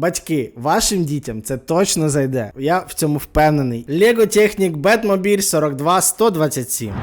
Батьки, вашим дітям це точно зайде. Я в цьому впевнений. Лего Технік Бетмобіль 42 127.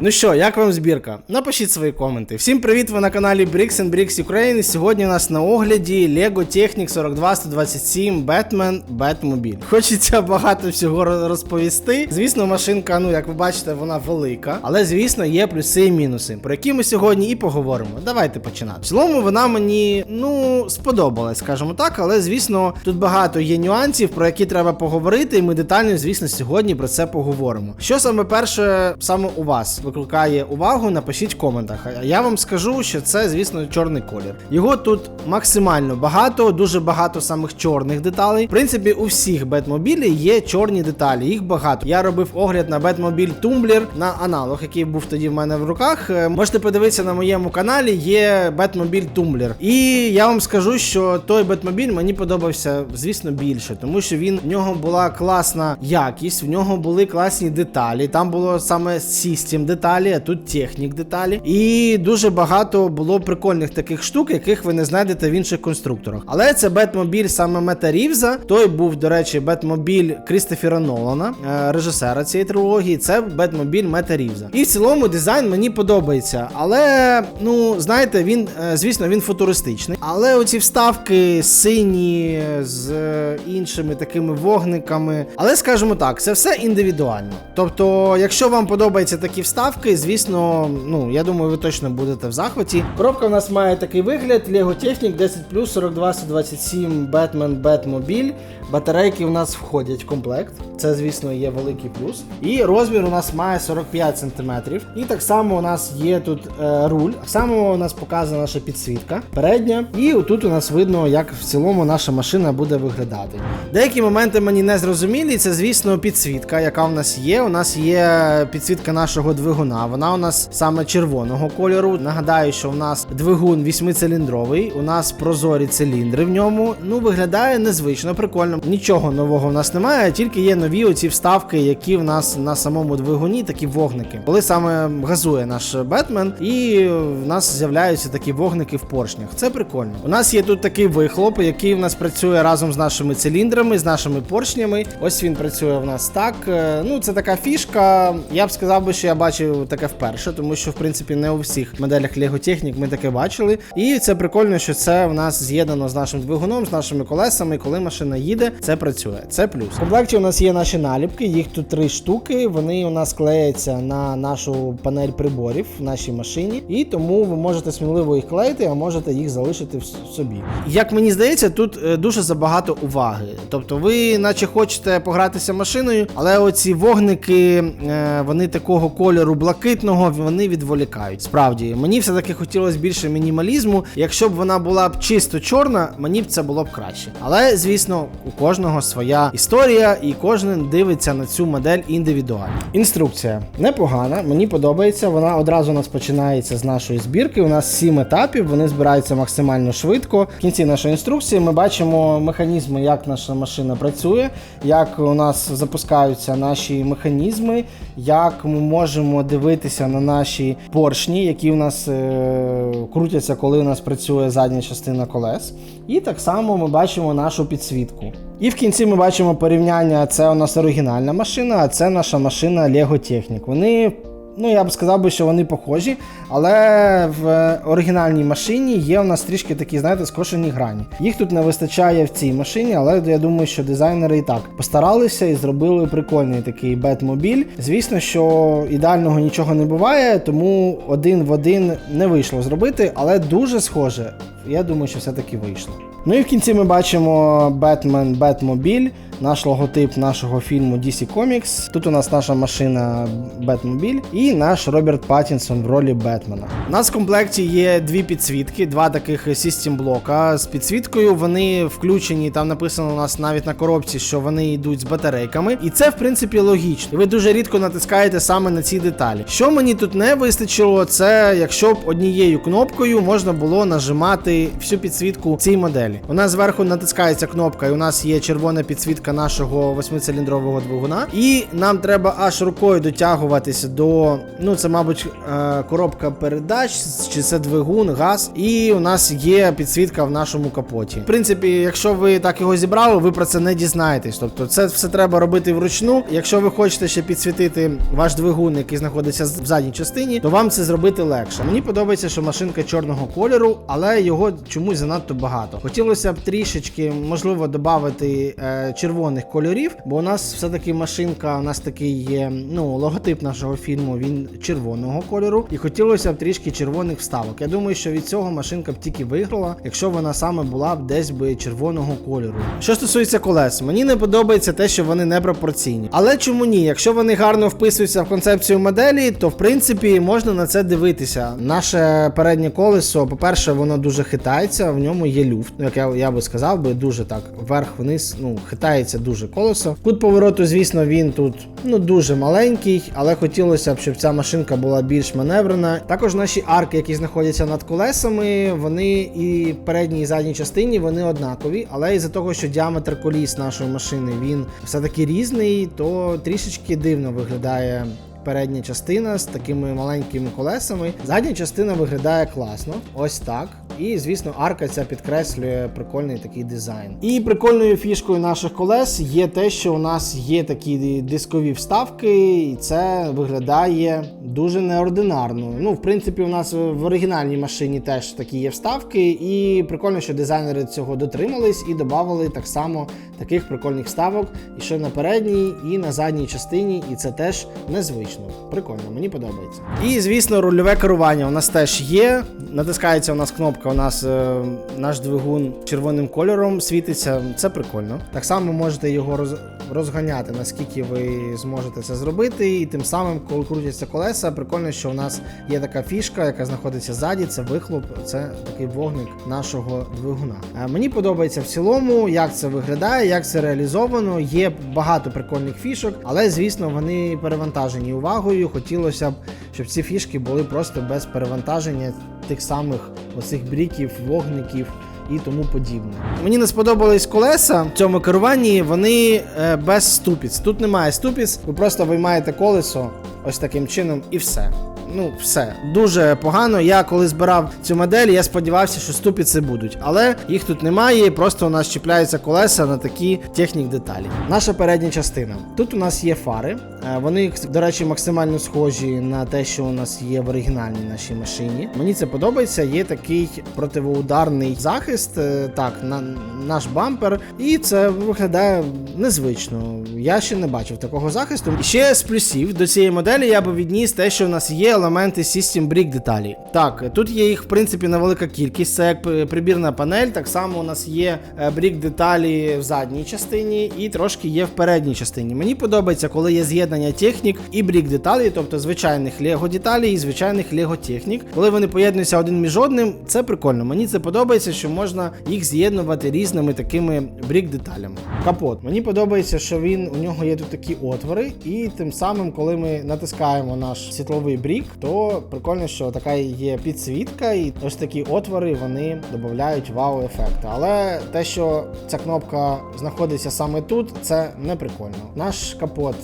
Ну що, як вам збірка? Напишіть свої коменти. Всім привіт! Ви на каналі Bricks Bricks Ukraine. Сьогодні у нас на огляді Lego Technic 42127 Batman Batmobile. Хочеться багато всього розповісти. Звісно, машинка, ну як ви бачите, вона велика, але звісно є плюси і мінуси, про які ми сьогодні і поговоримо. Давайте починати. В цілому вона мені ну сподобалась, скажімо так, але звісно, тут багато є нюансів, про які треба поговорити, і ми детально, звісно, сьогодні про це поговоримо. Що саме перше саме у вас викликає увагу, напишіть в коментах. А я вам скажу, що це, звісно, чорний колір. Його тут максимально багато, дуже багато самих чорних деталей. В принципі, у всіх Бетмобілі є чорні деталі, їх багато. Я робив огляд на Бетмобіль Тумблер на аналог, який був тоді в мене в руках. Е, Можете подивитися на моєму каналі, є Бетмобіль Тумблер. І я вам скажу, що той Бетмобіль мені подобався, звісно, більше, тому що він в нього була класна якість, в нього були класні деталі. Там було саме System деталі, а тут технік деталі. І дуже багато було прикольних таких штук, яких ви не знайдете в інших конструкторах. Але це Бетмобіль саме Мета Рівза. Той був, до речі, Бетмобіль Крістофера Нолана, е, режисера цієї трилогії. Це Бетмобіль Мета Рівза. І в цілому дизайн мені подобається. Але, ну, знаєте, він, е, звісно, він футуристичний. Але оці вставки сині з е, іншими такими вогниками. Але скажімо так, це все індивідуально. Тобто, якщо вам подобаються такі вставки, звісно, ну я думаю, ви точно будете в захваті. Коробка в нас має такий вигляд: Lego Technic 10 42 127 Batman Batmobile. Батарейки у нас входять в комплект. Це, звісно, є великий плюс. І розмір у нас має 45 см. І так само у нас є тут е, руль. Так само у нас показана наша підсвітка передня. І тут у нас видно, як в цілому наша машина буде виглядати. Деякі моменти мені не зрозумілі. Це, звісно, підсвітка, яка у нас є. У нас є підсвітка нашого двигуна. Вона у нас саме червоного кольору. Нагадаю, що у нас двигун вісьмициліндровий, у нас прозорі циліндри в ньому. Ну, виглядає незвично, прикольно. Нічого нового в нас немає, тільки є нові оці вставки, які в нас на самому двигуні, такі вогники. Коли саме газує наш Бетмен, і в нас з'являються такі вогники в поршнях. Це прикольно. У нас є тут такий вихлоп, який в нас працює разом з нашими циліндрами, з нашими поршнями. Ось він працює в нас так. Е, Ну, це така фішка. Я б сказав би, що я бачив таке вперше, тому що в принципі не у всіх моделях Lego Technic ми таке бачили. І це прикольно, що це в нас з'єднано з нашим двигуном, з нашими колесами. Коли машина їде, це працює. Це плюс. В комплекті у нас є наші наліпки, їх тут три штуки. Вони у нас клеяться на нашу панель приборів в нашій машині, і тому ви можете сміливо їх клеїти, а можете їх залишити в собі. Як мені здається, тут е, дуже забагато уваги. Тобто, ви, наче хочете погратися машиною, але оці вогники, е, вони такого кольору блакитного, вони відволікають. Справді, мені все-таки хотілося більше мінімалізму. Якщо б вона була б чисто чорна, мені б це було б краще. Але, звісно, у кожного своя історія, і кожен дивиться на цю модель індивідуально. Інструкція непогана, мені подобається. Вона одразу у нас починається з нашої збірки. У нас сім етапів, вони збираються максимально швидко. В кінці нашої інструкції ми бачимо механізми, як наша машина працює, як у нас запускаються наші механізми, як ми можемо дивитися на наші поршні, які в нас е- крутяться, коли у нас працює задня частина колес. І так само ми бачимо нашу підсвітку. І в кінці ми бачимо порівняння: це у нас оригінальна машина, а це наша машина Lego Technic. Вони. Ну, я б сказав би, що вони похожі, але в оригінальній машині є у нас трішки такі, знаєте, скошені грані. Їх тут не вистачає в цій машині, але я думаю, що дизайнери і так постаралися і зробили прикольний такий Бетмобіль. Звісно, що ідеального нічого не буває, тому один в один не вийшло зробити, але дуже схоже. Я думаю, що все-таки вийшло. Ну і в кінці ми бачимо Бетмен Бетмобіль, наш логотип нашого фільму DC Comics. Тут у нас наша машина Бетмобіль і наш Роберт Паттінсон в ролі Бетмена. У нас в комплекті є дві підсвітки, два таких систем блока. З підсвіткою вони включені. Там написано у нас навіть на коробці, що вони йдуть з батарейками. І це в принципі логічно. Ви дуже рідко натискаєте саме на ці деталі. Що мені тут не вистачило, це якщо б однією кнопкою можна було нажимати всю підсвітку цій моделі. У нас зверху натискається кнопка, і у нас є червона підсвітка нашого восьмициліндрового двигуна. І нам треба аж рукою дотягуватися до. Ну, це, мабуть, е, коробка передач, чи це двигун, газ. І у нас є підсвітка в нашому капоті. В принципі, якщо ви так його зібрали, ви про це не дізнаєтесь. Тобто, це все треба робити вручну. Якщо ви хочете ще підсвітити ваш двигун, який знаходиться в задній частині, то вам це зробити легше. Мені подобається, що машинка чорного кольору, але його чомусь занадто багато. Хотілося б трішечки, можливо, додати е, червоних кольорів, бо у нас все-таки машинка, у нас такий є ну, логотип нашого фільму, він червоного кольору. І хотілося б трішки червоних вставок. Я думаю, що від цього машинка б тільки виграла, якщо вона саме була б десь би червоного кольору. Що стосується колес, мені не подобається те, що вони не пропорційні. Але чому ні? Якщо вони гарно вписуються в концепцію моделі, то в принципі можна на це дивитися. Наше переднє колесо, по-перше, воно дуже хитається, в ньому є люфт. Як я, я би сказав, би дуже так вверх-вниз, ну, хитається дуже колесо. Кут повороту, звісно, він тут ну дуже маленький, але хотілося б, щоб ця машинка була більш маневрена. Також наші арки, які знаходяться над колесами, вони і передній і задній частині вони однакові, але із-за того, що діаметр коліс нашої машини він все-таки різний, то трішечки дивно виглядає. Передня частина з такими маленькими колесами. Задня частина виглядає класно, ось так. І, звісно, арка ця підкреслює прикольний такий дизайн. І прикольною фішкою наших колес є те, що у нас є такі дискові вставки, і це виглядає дуже неординарно. Ну, в принципі, у нас в оригінальній машині теж такі є вставки, і прикольно, що дизайнери цього дотримались і додали так само таких прикольних вставок і ще на передній, і на задній частині, і це теж незвично. Прикольно, мені подобається. І звісно, рульове керування у нас теж є. Натискається у нас кнопка, у нас е, наш двигун червоним кольором світиться. Це прикольно. Так само можете його роз, розганяти, наскільки ви зможете це зробити. І тим самим, коли крутяться колеса, прикольно, що у нас є така фішка, яка знаходиться ззаді. Це вихлоп, це такий вогник нашого двигуна. Е, мені подобається в цілому, як це виглядає, як це реалізовано. Є багато прикольних фішок, але звісно вони перевантажені увагою. Хотілося б, щоб ці фішки були просто без перевантаження тих самих оцих бріків, вогників. І тому подібне. Мені не сподобались колеса в цьому керуванні. Вони е, без ступіць. Тут немає ступіць, ви просто виймаєте колесо ось таким чином і все. Ну, все дуже погано. Я коли збирав цю модель, я сподівався, що ступіці будуть, але їх тут немає. Просто у нас чіпляються колеса на такі технік деталі. Наша передня частина. Тут у нас є фари. Е, Вони, до речі, максимально схожі на те, що у нас є в оригінальній нашій машині. Мені це подобається. Є такий противоударний захист. е, Так, на наш бампер, і це виглядає незвично. Я ще не бачив такого захисту. Ще з плюсів до цієї моделі я би відніс те, що у нас є елементи System Brick деталі. Так, тут є їх в принципі невелика кількість. Це як прибірна панель. Так само у нас є е, брік деталі в задній частині і трошки є в передній частині. Мені подобається, коли є з'єднання технік і брік деталей, тобто звичайних Лего деталей і звичайних Лего технік. Коли вони поєднуються один між одним, це прикольно. Мені це подобається, що можна їх з'єднувати різними такими брік деталями. Капот. Мені подобається, що він у нього є тут такі отвори, і тим самим, коли ми натискаємо наш світловий брік, то прикольно, що така є підсвітка, і ось такі отвори вони додають вау-ефекту. Але те, що ця кнопка знаходиться саме тут, це не прикольно. Наш капот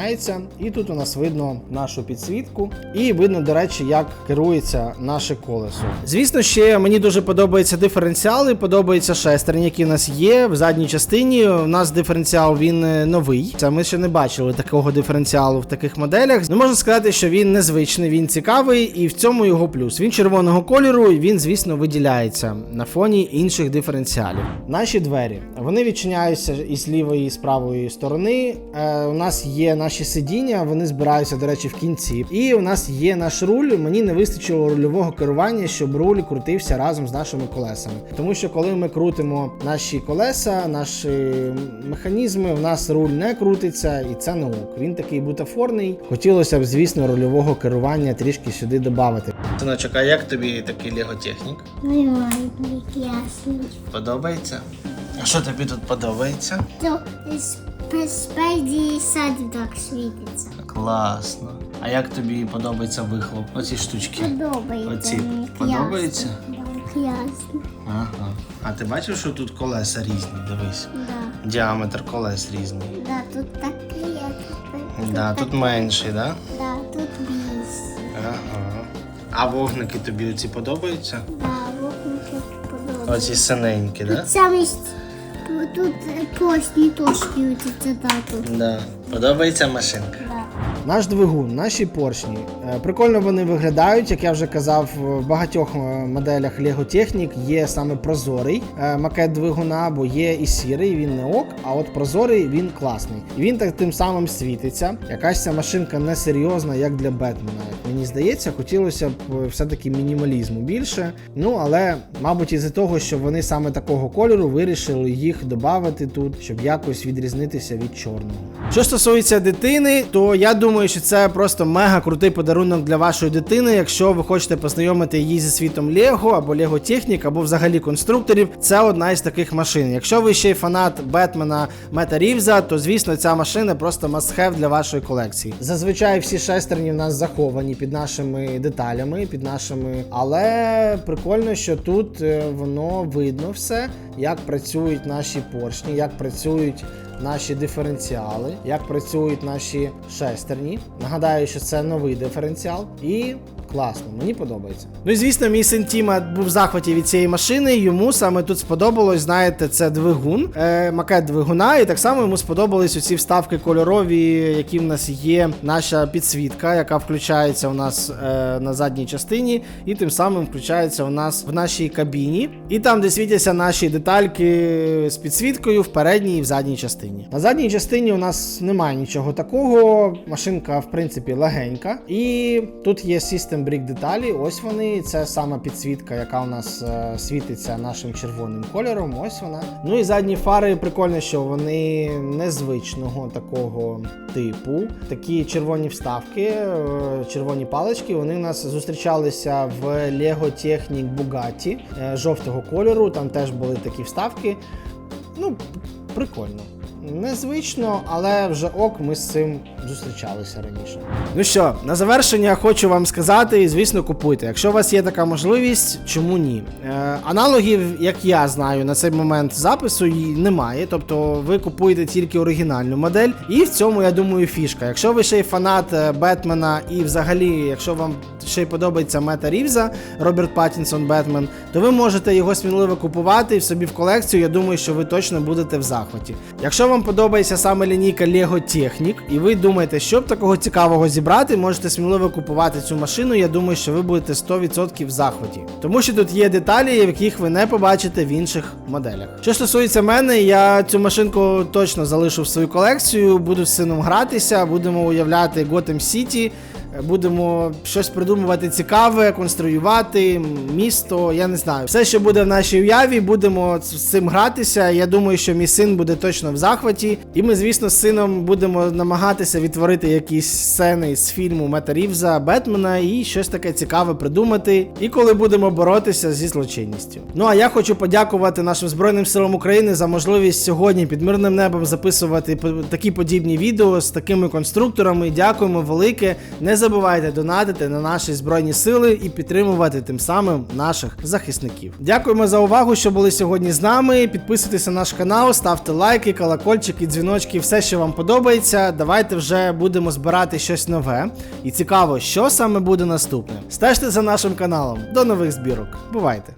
відчиняється, і тут у нас видно нашу підсвітку, і видно, до речі, як керується наше колесо. Звісно, ще мені дуже подобаються диференціали, подобаються шестерні, які у нас є в задній частині. У нас диференціал він е, новий. Це ми ще не бачили такого диференціалу в таких моделях. Ну можна сказати, що він незвичний, він цікавий, і в цьому його плюс. Він червоного кольору, і він, звісно, виділяється на фоні інших диференціалів. Наші двері вони відчиняються із лівої і з правої сторони. Е, у нас є наші сидіння, вони збираються, до речі, в кінці. І у нас є наш руль. Мені не вистачило рульового керування, щоб руль крутився разом з нашими колесами. Тому що коли ми крутимо наші колеса, наші механізми, у нас руль не крутиться, і це не ок. Він такий бутафорний. Хотілося б, звісно, рульового керування трішки сюди додати. Синочок, а як тобі такий лего-технік? Подобається? А що тобі тут подобається? То спереді садок світиться. Класно. А як тобі подобається вихлоп? Оці штучки. Подобається. Оці мені, подобається? Ясно. Ясно. Ага. А ти бачив, що тут колеса різні? Дивись. Да. Діаметр колес різний. Да, тут таке, а тут, Да, тут менший, да? Да, тут більше. Ага. А вогники тобі оці подобаються? Да, вогники подобається. Оці синенькі, да? Тут саме тут поршні точки це тату. Да. Подобається машинка. Да. Наш двигун, наші поршні. Е, Прикольно вони виглядають, як я вже казав, в багатьох е, моделях Lego Technic є саме прозорий е, макет двигуна, бо є і сірий, він не ок, а от прозорий він класний. І він так тим самим світиться. Якась ця машинка несерйозна, як для Бетмена. Мені здається, хотілося б е, все-таки мінімалізму більше. Ну але, мабуть, із-за того, що вони саме такого кольору вирішили їх додати тут, щоб якось відрізнитися від чорного. Що стосується дитини, то я думаю, що це просто мега крутий подарунок для вашої дитини. Якщо ви хочете познайомити її зі світом Лего або Лего Технік, або взагалі конструкторів, це одна із таких машин. Якщо ви ще й фанат Бетмена Мета Рівза, то звісно ця машина просто must-have для вашої колекції. Зазвичай всі шестерні в нас заховані під нашими деталями, під нашими. Але прикольно, що тут е, воно видно все, як працюють наші поршні, як працюють наші диференціали, як працюють наші шестерні. Нагадаю, що це новий диференціал і. Класно, мені подобається. Ну і звісно, мій син Тіма був в захваті від цієї машини. Йому саме тут сподобалось, знаєте, це двигун, е, макет двигуна, і так само йому сподобались оці вставки кольорові, які в нас є. Наша підсвітка, яка включається у нас е, на задній частині, і тим самим включається у нас в нашій кабіні. І там, де світяться наші детальки з підсвіткою в передній і в задній частині. На задній частині у нас немає нічого такого. Машинка, в принципі, легенька. І тут є System Brick деталі. Ось вони. Це сама підсвітка, яка у нас е, світиться нашим червоним кольором. Ось вона. Ну і задні фари прикольно, що вони незвичного такого типу. Такі червоні вставки, е, червоні палички. Вони у нас зустрічалися в Lego Technic Bugatti е, жовтого кольору. Там теж були такі вставки. Ну, прикольно. Незвично, але вже ок, ми з цим зустрічалися раніше. Ну що, на завершення хочу вам сказати, і звісно, купуйте. Якщо у вас є така можливість, чому ні? Е, аналогів, як я знаю, на цей момент запису її немає. Тобто ви купуєте тільки оригінальну модель. І в цьому, я думаю, фішка. Якщо ви ще й фанат е, Бетмена, і взагалі, якщо вам ще й подобається Мета Рівза, Роберт Паттінсон Бетмен, то ви можете його сміливо купувати в собі в колекцію. Я думаю, що ви точно будете в захваті. Якщо вам подобається саме лінійка Lego Technic, і ви думаєте, що б такого цікавого зібрати, можете сміливо купувати цю машину. Я думаю, що ви будете 100% в захваті. Тому що тут є деталі, яких ви не побачите в інших моделях. Що стосується мене, я цю машинку точно залишу в свою колекцію, буду з сином гратися, будемо уявляти Gotham City. Будемо щось придумувати цікаве, конструювати місто. Я не знаю. Все, що буде в нашій уяві, будемо з цим гратися. Я думаю, що мій син буде точно в захваті. І ми, звісно, з сином будемо намагатися відтворити якісь сцени з фільму Мета Рівза, Бетмена і щось таке цікаве придумати. І коли будемо боротися зі злочинністю. Ну а я хочу подякувати нашим Збройним силам України за можливість сьогодні під мирним небом записувати такі подібні відео з такими конструкторами. Дякуємо велике. Не забувайте донатити на наші збройні сили і підтримувати тим самим наших захисників. Дякуємо за увагу, що були сьогодні з нами. Підписуйтесь на наш канал, ставте лайки, колокольчики, дзвіночки, все, що вам подобається. Давайте вже будемо збирати щось нове. І цікаво, що саме буде наступне. Стежте за нашим каналом. До нових збірок. Бувайте!